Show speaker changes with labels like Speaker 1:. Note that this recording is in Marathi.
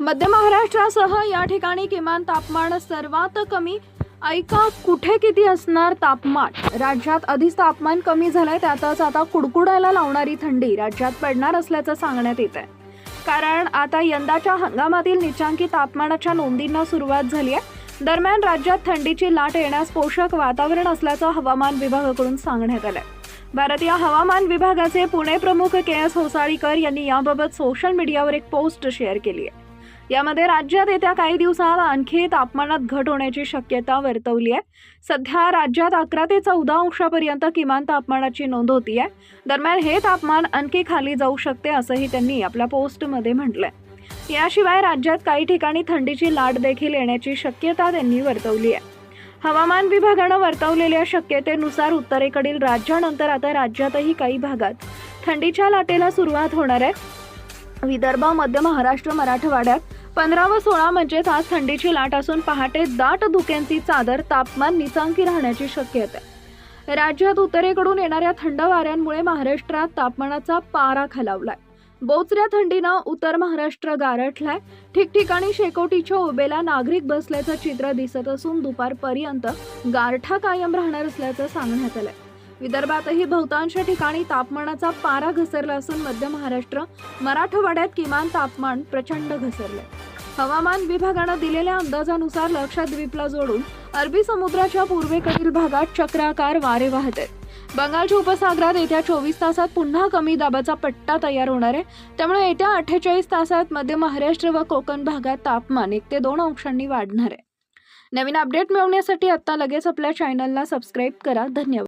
Speaker 1: मध्य महाराष्ट्रासह या ठिकाणी किमान तापमान सर्वात कमी. ऐका कुठे किती असणार तापमान? राज्यात आधीच तापमान कमी झालंय त्यातच आता कुडकुडायला लावणारी थंडी राज्यात पडणार असल्याचं सांगण्यात येत आहे कारण आता यंदाच्या हंगामातील निचांकी तापमानाच्या नोंदींना सुरुवात झाली आहे दरम्यान राज्यात थंडीची लाट येण्यास पोषक वातावरण असल्याचं हवामान विभागाकडून सांगण्यात आलंय. भारतीय हवामान विभागाचे पुणे प्रमुख के एस होसाळीकर यांनी याबाबत सोशल मीडियावर एक पोस्ट शेअर केली आहे यामध्ये राज्यात येत्या काही दिवसात आणखी तापमानात घट होण्याची शक्यता वर्तवली आहे. सध्या राज्यात अकरा ते चौदा अंशापर्यंत किमान तापमानाची नोंद होती आहे. दरम्यान हे तापमान आणखी खाली जाऊ शकते असंही त्यांनी आपल्या पोस्टमध्ये म्हटलंय. याशिवाय राज्यात काही ठिकाणी थंडीची लाट देखील येण्याची शक्यता त्यांनी वर्तवली आहे. हवामान विभागानं वर्तवलेल्या शक्यतेनुसार उत्तरेकडील राज्यानंतर आता राज्यातही काही भागात थंडीच्या लाटेला सुरुवात होणार आहे. विदर्भ मध्य महाराष्ट्र मराठवाड्यात पंधरा व सोळा म्हणजेच आज थंडीची लाट असून पहाटे दाट धुक्यांची चादर तापमान निचांकी राहण्याची शक्यता आहे. राज्यात उत्तरेकडून येणाऱ्या थंड वाऱ्यांमुळे महाराष्ट्रात तापमानाचा पारा खालावलाय. बोचऱ्या थंडीनं उत्तर महाराष्ट्र गारठलाय. ठिकठिकाणी शेकोटीच्या ओबेला नागरिक बसल्याचं चित्र दिसत असून दुपारपर्यंत गारठा कायम राहणार असल्याचं सांगण्यात आलंय. विदर्भातही बहुतांश ठिकाणी तापमानाचा पारा घसरला असून मध्य महाराष्ट्र मराठवाड्यात किमान तापमान प्रचंड घसरलंय. हवामान विभागानं दिलेल्या अंदाजानुसार लक्षद्वीपला जोडून अरबी समुद्राच्या पूर्वेकडील भागात चक्राकार वारे वाहत. आहेत बंगालच्या उपसागरात येत्या चोवीस तासात पुन्हा कमी दाबाचा पट्टा तयार होणार आहे. त्यामुळे येत्या अठ्ठेचाळीस तासात मध्य महाराष्ट्र व कोकण भागात तापमान एक ते दोन अंशांनी वाढणार आहे. नवीन अपडेट मिळवण्यासाठी आत्ता लगेच आपल्या चॅनलला सबस्क्राईब करा. धन्यवाद.